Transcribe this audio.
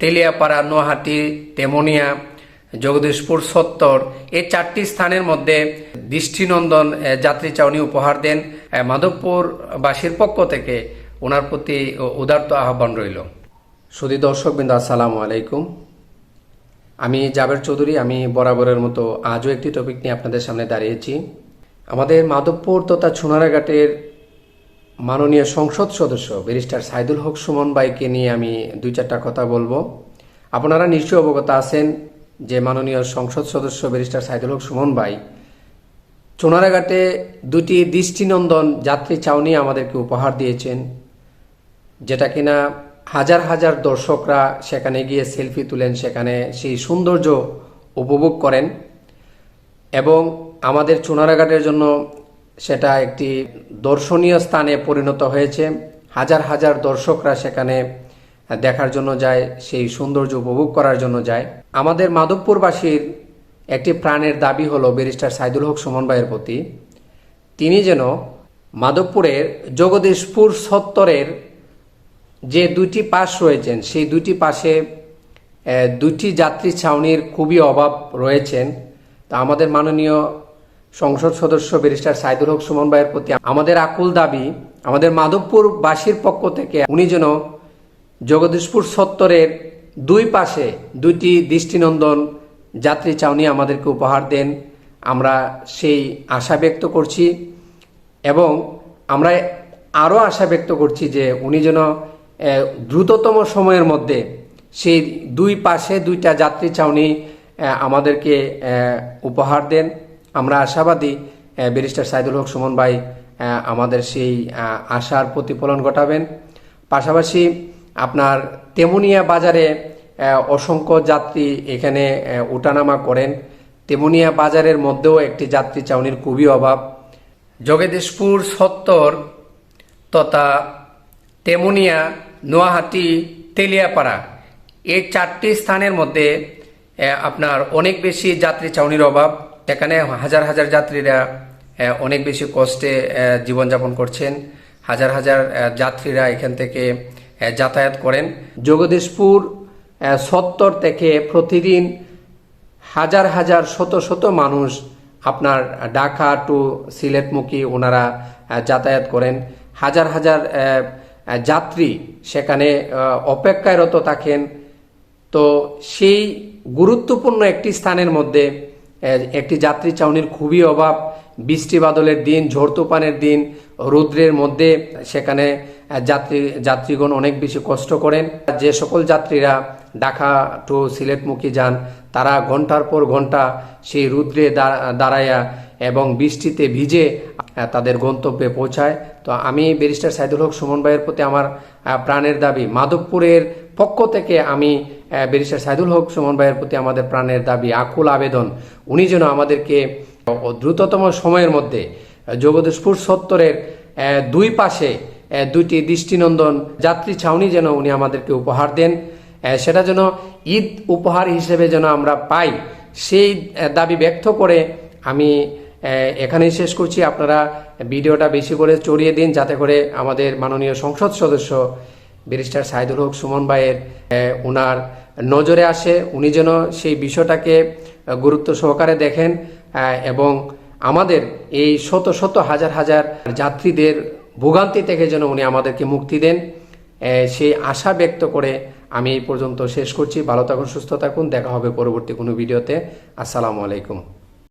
তেলিয়াপাড়া, নোহাটি, তেমনিয়া, জগদীশপুর, সত্তর এই চারটি স্থানের মধ্যে দৃষ্টিনন্দন যাত্রী চাউনি উপহার দেন। মাধবপুরবাসীর পক্ষ থেকে ওনার প্রতি উদার্ত আহ্বান রইল। সুদী দর্শকবৃন্দ, আসসালামু আলাইকুম। আমি জাবের চৌধুরী, আমি বরাবরের মতো আজও একটি টপিক নিয়ে আপনাদের সামনে দাঁড়িয়েছি। আমাদের মাধবপুর তথা সোনারাঘাটের মাননীয় সংসদ সদস্য ব্যারিস্টার সাইদুল হক সুমন বাইকে নিয়ে আমি দুই চারটা কথা বলব। আপনারা নিশ্চয়ই অবগত আছেন যে মাননীয় সংসদ সদস্য ব্যারিস্টার সাইদুল হক সুমন বাই চোনারাঘাটে দুটি দৃষ্টিনন্দন যাত্রী চাউনি আমাদেরকে উপহার দিয়েছেন, যেটা কিনা হাজার হাজার দর্শকরা সেখানে গিয়ে সেলফি তুলেন, সেখানে সেই সৌন্দর্য উপভোগ করেন এবং আমাদের চুনারাঘাটের জন্য সেটা একটি দর্শনীয় স্থানে পরিণত হয়েছে। হাজার হাজার দর্শকরা সেখানে দেখার জন্য যায়, সেই সৌন্দর্য উপভোগ করার জন্য যায়। আমাদের মাধবপুরবাসীর একটি প্রাণের দাবি হলো ব্যারিস্টার সাইদুল হক সুমন ভাইয়ের প্রতি, তিনি যেন মাধবপুরের জগদীশপুর সত্তরের যে দুটি পাশ রয়েছেন, সেই দুটি পাশে দুইটি যাত্রী ছাউনির খুবই অভাব রয়েছেন। তা আমাদের মাননীয় সংসদ সদস্য ব্যারিস্টার সাইদুল হক সুমন ভাইয়ের প্রতি আমাদের আকুল দাবি, আমাদের মাধবপুরবাসীর পক্ষ থেকে উনি যেন জগদীশপুর সত্তরের দুই পাশে দুইটি দৃষ্টিনন্দন যাত্রী চাউনি আমাদেরকে উপহার দেন। আমরা সেই আশা ব্যক্ত করছি এবং আমরা আরও আশা ব্যক্ত করছি যে উনি যেন দ্রুততম সময়ের মধ্যে সেই দুই পাশে দুইটা যাত্রী চাউনি আমাদেরকে উপহার দেন। আমরা আশাবাদী ব্যারিস্টার সাইদুল হক সুমন ভাই আমাদের সেই আশার প্রতিফলন ঘটাবেন। পাশাপাশি আপনার তেমুনিয়া বাজারে অসংখ্য যাত্রী এখানে ওঠানামা করেন। তেমুনিয়া বাজারের মধ্যেও একটি যাত্রী চাউনির খুবই অভাব। জগদীশপুর সত্তর তথা তেমুনিয়া, নোয়াহাটি, তেলিয়াপাড়া এই চারটি স্থানের মধ্যে আপনার অনেক বেশি যাত্রী চাউনির অভাব। এখানে হাজার হাজার যাত্রীরা অনেক বেশি কষ্টে জীবনযাপন করছেন। হাজার হাজার যাত্রীরা এখান থেকে যাতায়াত করেন। জগদীশপুর সত্তর থেকে প্রতিদিন হাজার হাজার শত শত মানুষ আপনার ঢাকা টু সিলেটমুখী ওনারা যাতায়াত করেন। হাজার হাজার যাত্রী সেখানে অপেক্ষায়রত থাকেন। তো সেই গুরুত্বপূর্ণ একটি স্থানের মধ্যে একটি যাত্রী চাউনির খুবই অভাব। বৃষ্টি বাদলের দিন, ঝড় তুফানের দিন, রৌদ্রের মধ্যে সেখানে যাত্রী, যাত্রীগণ অনেক বেশি কষ্ট করেন। যে সকল যাত্রীরা ঢাকা টু সিলেটমুখী যান, তারা ঘণ্টার পর ঘণ্টা সেই রুদ্রে দা- দাঁড়ায়া এবং বৃষ্টিতে ভিজে তাদের গন্তব্যে পৌঁছায়। তো আমি ব্যারিস্টার সাইদুল হক সুমন ভাইয়ের প্রতি আমার প্রাণের দাবি, মাধবপুরের পক্ষ থেকে আমি ব্যারিস্টার সাইদুল হক সুমন ভাইয়ের প্রতি আমাদের প্রাণের দাবি, আকুল আবেদন। উনি যেন আমাদেরকে দ্রুততম সময়ের মধ্যে জগদীশপুর সত্তরের দুই পাশে দুইটি দৃষ্টিনন্দন যাত্রী ছাউনি যেন উনি আমাদেরকে উপহার দেন। সেটা যেন ঈদ উপহার হিসেবে যেন আমরা পাই, সেই দাবি ব্যক্ত করে আমি এখানেই শেষ করছি। আপনারা ভিডিওটা বেশি করে চড়িয়ে দিন, যাতে করে আমাদের মাননীয় সংসদ সদস্য ব্যারিস্টার সাইদুল হক সুমন ভাইয়ের ওনার নজরে আসে। উনি যেন সেই বিষয়টাকে গুরুত্ব সহকারে দেখেন এবং আমাদের এই শত শত হাজার হাজার যাত্রীদের ভোগান্তি থেকে যেন উনি আমাদেরকে মুক্তি দেন। সেই আশা ব্যক্ত করে আমি এই পর্যন্ত শেষ করছি। ভালো থাকুন, সুস্থ থাকুন। দেখা হবে পরবর্তী কোনো ভিডিওতে। আসসালামু আলাইকুম।